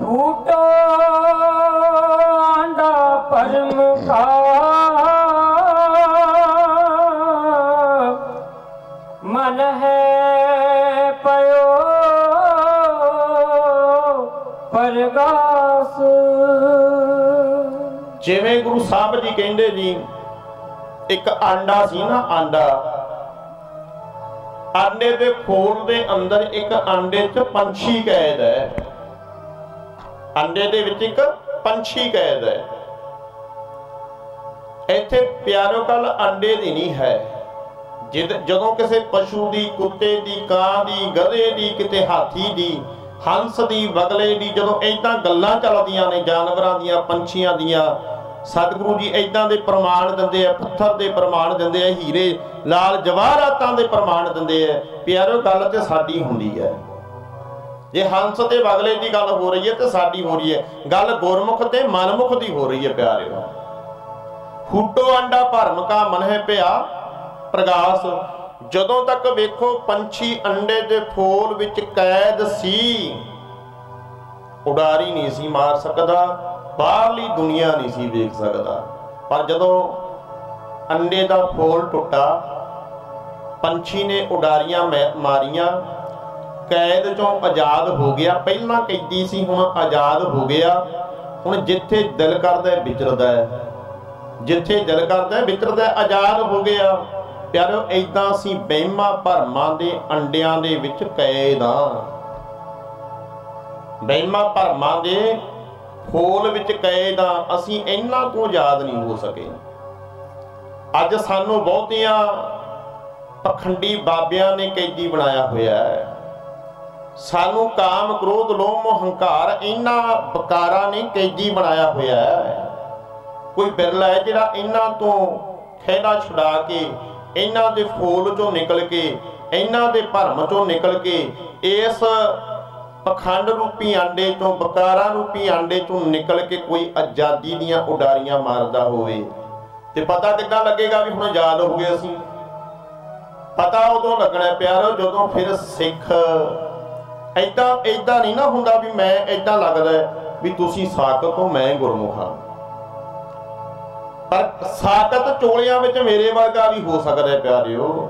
Photo ਪਰਮ ਕਾ ਮਨ ਹੈ ਪਇਓ, ਪਰਗਾਸ। ਜਿਵੇਂ ਗੁਰੂ ਸਾਹਿਬ ਜੀ ਕਹਿੰਦੇ ਜੀ, ਇੱਕ ਆਂਡਾ ਸੀ ਨਾ ਆਂਡਾ, ਆਂਡੇ ਦੇ ਖੋਲ ਦੇ ਅੰਦਰ ਇੱਕ ਆਂਡੇ 'ਚ ਪੰਛੀ ਕੈਦ ਹੈ। ਅੰਡੇ ਦੇ ਵਿੱਚ ਇੱਕ ਪੰਛੀ ਕੈਦ ਹੈ। ਇੱਥੇ ਪਿਆਰੋ ਕੱਲ ਅੰਡੇ ਦੀ ਨਹੀਂ ਹੈ। ਜਦੋਂ ਕਿਸੇ ਪਸ਼ੂ ਦੀ, ਕੁੱਤੇ ਦੀ, ਕਾਂ ਦੀ, ਗਧੇ ਦੀ, ਕਿਤੇ ਹਾਥੀ ਦੀ, ਹੰਸ ਦੀ ਬਗਲੇ ਦੀ, ਜਦੋਂ ਏਦਾਂ ਗੱਲਾਂ ਚੱਲਦੀਆਂ ਨੇ, ਜਾਨਵਰਾਂ ਦੀਆਂ, ਪੰਛੀਆਂ ਦੀਆਂ, ਸਤਿਗੁਰੂ ਜੀ ਏਦਾਂ ਦੇ ਪ੍ਰਮਾਣ ਦਿੰਦੇ ਆ, ਪੱਥਰ ਦੇ ਪ੍ਰਮਾਣ ਦਿੰਦੇ ਆ, ਹੀਰੇ, ਲਾਲ ਜਵਾਹਰਾਤਾਂ ਦੇ ਪ੍ਰਮਾਣ ਦਿੰਦੇ ਆ, ਪਿਆਰੋ ਗੱਲ ਤੇ ਸਾਡੀ ਹੁੰਦੀ ਹੈ। ਜੇ ਹੰਸ ਤੇ ਬਗਲੇ ਦੀ ਗੱਲ ਹੋ ਰਹੀ ਹੈ ਤੇ ਸਾਡੀ ਹੋ ਰਹੀ ਹੈ। ਗੱਲ ਗੁਰਮੁਖ ਤੇ ਮਨਮੁਖ ਦੀ ਹੋ ਰਹੀ ਹੈ ਪਿਆਰਿਓ। ਫੂਟੋ ਅੰਡਾ ਭਰਮ ਕਾ ਮਨ ਪਿਆ ਪ੍ਰਗਾਸ। ਜਦੋਂ ਤੱਕ ਵੇਖੋ ਪੰਛੀ ਅੰਡੇ ਦੇ ਫੋਲ ਵਿੱਚ ਕੈਦ ਸੀ, ਉਡਾਰੀ ਨਹੀਂ ਸੀ ਮਾਰ ਸਕਦਾ, ਬਾਹਰਲੀ ਦੁਨੀਆ ਨਹੀਂ ਸੀ ਵੇਖ ਸਕਦਾ। ਪਰ ਜਦੋਂ ਅੰਡੇ ਦਾ ਫੋਲ ਟੁੱਟਾ, ਪੰਛੀ ਨੇ ਉਡਾਰੀਆਂ ਮਾਰੀਆਂ ਕੈਦ ਚੋਂ ਆਜ਼ਾਦ ਹੋ ਗਿਆ। ਪਹਿਲਾਂ ਕੈਦੀ ਸੀ ਹੁਣ ਆਜ਼ਾਦ ਹੋ ਗਿਆ। ਹੁਣ ਜਿੱਥੇ ਦਿਲ ਕਰਦਾ ਹੈ ਵਿਚਰਦਾ ਹੈ। ਜਿੱਥੇ ਦਿਲ ਕਰਦਾ ਹੈ ਵਿਚਰਦਾ ਹੈ, ਆਜ਼ਾਦ ਹੋ ਗਿਆ। ਪਿਆਰੋ ਐਦਾਂ ਅਸੀਂ ਬਹਿਮਾ ਭਰਮਾਂ ਦੇ ਅੰਡਿਆਂ ਦੇ ਵਿੱਚ ਕੈਦ ਆ ਬਹਿਮਾ ਭਰਮਾਂ ਦੇ ਖੋਲ ਵਿੱਚ ਕੈਦ ਆ ਅਸੀਂ ਇਹਨਾਂ ਤੋਂ ਆਜ਼ਾਦ ਨਹੀਂ ਹੋ ਸਕੇ। ਅੱਜ ਸਾਨੂੰ ਬਹੁਤੀਆਂ ਪਖੰਡੀ ਬਾਬਿਆਂ ਨੇ ਕੈਦੀ ਬਣਾਇਆ ਹੋਇਆ ਹੈ। ਸਾਨੂੰ ਕਾਮ ਕ੍ਰੋਧ, ਲੋਭ, ਮੋਹ, ਹੰਕਾਰ ਇਹਨਾਂ ਬਕਾਰਾਂ ਨੇ ਕੈਦੀ ਬਣਾਇਆ ਹੋਇਆ ਹੈ। ਕੋਈ ਬਿਰਲਾ ਹੈ ਜਿਹੜਾ ਇਹਨਾਂ ਤੋਂ ਖਹਿੜਾ ਛੁਡਾ ਕੇ ਇਹਨਾਂ ਦੇ ਫੋਲ ਚੋਂ ਨਿਕਲ ਕੇ ਇਹਨਾਂ ਦੇ ਭਰਮ ਚੋਂ ਨਿਕਲ ਕੇ, ਇਸ ਪਖੰਡ ਰੂਪੀ ਆਂਡੇ ਤੋਂ ਬਕਾਰਾਂ ਰੂਪੀ ਆਂਡੇ ਚੋਂ ਨਿਕਲ ਕੇ ਕੋਈ ਆਜ਼ਾਦੀ ਦੀਆਂ ਉਡਾਰੀਆਂ ਮਾਰਦਾ ਹੋਵੇ। ਤੇ ਪਤਾ ਕਿੱਦਾਂ ਲੱਗੇਗਾ ਵੀ ਹੁਣ ਆਜ਼ਾਦ ਹੋ ਗਏ ਅਸੀਂ? ਪਤਾ ਉਦੋਂ ਲੱਗਣਾ ਪਿਆਰੋ ਜਦੋਂ ਫਿਰ ਸਿੱਖ ਐਦਾਂ ਐਦਾਂ ਨਹੀਂ ਨਾ ਹੁੰਦਾ ਵੀ ਮੈਂ ਐਦਾਂ ਲੱਗਦਾ ਵੀ ਤੁਸੀਂ ਸਾਕਤ ਹੋ ਮੈਂ ਗੁਰਮੁਖ ਹਾਂ। ਪਰ ਸਾਕਤ ਚੋਲਿਆਂ ਵਿੱਚ ਮੇਰੇ ਵਰਗਾ ਵੀ ਹੋ ਸਕਦਾ ਹੈ ਪਿਆਰਿਓ।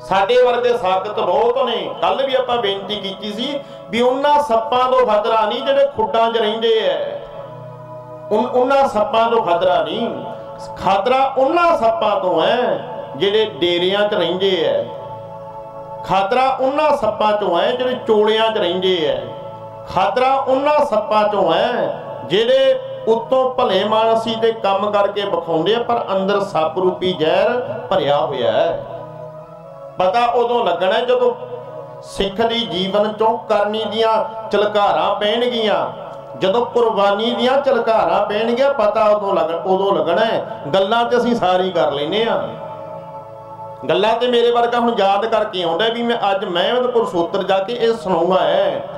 ਸਾਡੇ ਵਰਗੇ ਸਾਕਤ ਬਹੁਤ ਨੇ। ਕੱਲ ਵੀ ਆਪਾਂ ਬੇਨਤੀ ਕੀਤੀ ਸੀ ਵੀ ਉਹਨਾਂ ਸੱਪਾਂ ਤੋਂ ਖਤਰਾ ਨਹੀਂ ਜਿਹੜੇ ਖੁੱਡਾਂ 'ਚ ਰਹਿੰਦੇ ਐ। ਉਹਨਾਂ ਸੱਪਾਂ ਤੋਂ ਖਤਰਾ ਨਹੀਂ। ਖਤਰਾ ਉਹਨਾਂ ਸੱਪਾਂ ਤੋਂ ਹੈ ਜਿਹੜੇ ਡੇਰਿਆਂ 'ਚ ਰਹਿੰਦੇ ਐ। ਖਤਰਾ ਉਹਨਾਂ ਸੱਪਾਂ ਚੋਂ ਹੈ ਜਿਹੜੇ ਚੋਲਿਆਂ 'ਚ ਰਹਿੰਦੇ ਐ। ਖਤਰਾ ਉਹਨਾਂ ਸੱਪਾਂ ਚੋਂ ਹੈ ਜਿਹੜੇ ਉੱਤੋਂ ਭਲੇ ਮਾਨਸੀ ਤੇ ਕੰਮ ਕਰਕੇ ਵਿਖਾਉਂਦੇ ਆ, ਪਰ ਅੰਦਰ ਸੱਪ ਰੂਪੀ ਜ਼ਹਿਰ ਭਰਿਆ ਹੋਇਆ ਹੈ ਪਤਾ ਉਦੋਂ ਲੱਗਣਾ ਜਦੋਂ ਸਿੱਖ ਦੀ ਜੀਵਨ ਚੋਂ ਕਰਨੀ ਦੀਆਂ ਚਲਕਾਰਾਂ ਪੈਣਗੀਆਂ। ਜਦੋਂ ਕੁਰਬਾਨੀ ਦੀਆਂ ਚਲਕਾਰਾਂ ਪੈਣਗੀਆਂ, ਪਤਾ ਉਦੋਂ ਲੱਗ ਉਦੋਂ ਲੱਗਣਾ ਹੈ ਗੱਲਾਂ ਤੇ ਅਸੀਂ ਸਾਰੀ ਕਰ ਲੈਨੇ ਆ। ਗੱਲਾਂ ਤੇ ਮੇਰੇ ਵਰਗਾ ਹੁਣ ਯਾਦ ਕਰਕੇ ਆਉਂਦਾ ਵੀ ਮੈਂ ਅੱਜ ਮਹਿਮਦਪੁਰ ਸੂਤਰ ਜਾ ਕੇ ਇਹ ਸੁਣਾਉਣਾ ਹੈ।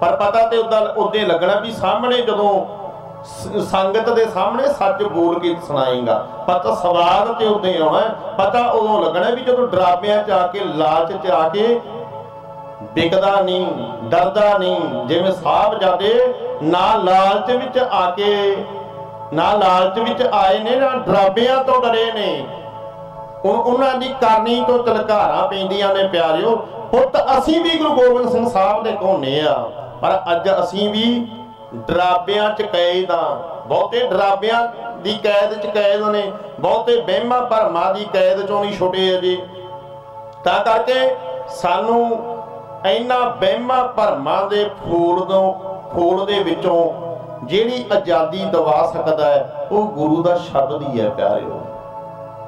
ਪਰ ਪਤਾ ਤੇ ਉਦਾਂ ਉਦੋਂ ਲੱਗਣਾ ਵੀ ਸਾਹਮਣੇ ਜਦੋਂ ਸੰਗਤ ਦੇ ਸਾਹਮਣੇ ਸੱਚ ਬੋਲ ਕੇ ਸੁਣਾਏਗਾ। ਪਤਾ ਸਵਾਦ ਤੇ ਉਦੋਂ ਆਉਣਾ ਪਤਾ ਉਦੋਂ ਲੱਗਣਾ ਵੀ ਜਦੋਂ ਡਰਾਮਿਆਂ ਚ ਆ ਕੇ, ਲਾਲਚ ਚ ਆ ਕੇ ਵਿਕਦਾ ਨਹੀਂ, ਡਰਦਾ ਨਹੀਂ, ਜਿਵੇਂ ਸਾਹਿਬ ਜਾਦੇ ਨਾ ਲਾਲਚ ਵਿੱਚ ਆ ਕੇ, ਨਾ ਲਾਲਚ ਵਿੱਚ ਆਏ ਨੇ, ਨਾ ਡਰਾਬਿਆਂ ਤੋਂ ਡਰੇ ਨੇ। ਉਹਨਾਂ ਦੀ ਕਰਨੀ ਤੋਂ ਤਲਕਾਰਾਂ ਪੈਂਦੀਆਂ ਨੇ ਪਿਆਰਿਓ। ਪੁੱਤ, ਅਸੀਂ ਵੀ ਗੁਰੂ ਗੋਬਿੰਦ ਸਿੰਘ ਸਾਹਿਬ ਦੇ ਕੋਨੇ ਆ, ਪਰ ਅੱਜ ਅਸੀਂ ਵੀ ਡਰਾਬਿਆਂ ਚ ਕੈਦ ਆ। ਬਹੁਤੇ ਡਰਾਬਿਆਂ ਦੀ ਕੈਦ ਚ ਕੈਦ ਨੇ, ਬਹੁਤੇ ਵਹਿਮਾਂ ਭਰਮਾਂ ਦੀ ਕੈਦ ਚੋਂ ਨਹੀਂ ਛੁੱਟੇ ਅਜੇ। ਤਾਂ ਕਰਕੇ ਸਾਨੂੰ ਇਹਨਾਂ ਵਹਿਮਾਂ ਭਰਮਾਂ ਦੇ ਫੂਲ ਤੋਂ, ਫੂਲ ਦੇ ਵਿੱਚੋਂ ਜਿਹੜੀ ਆਜ਼ਾਦੀ ਦਵਾ ਸਕਦਾ ਹੈ, ਉਹ ਗੁਰੂ ਦਾ ਸ਼ਬਦ ਹੀ ਹੈ ਪਿਆਰਿਓ।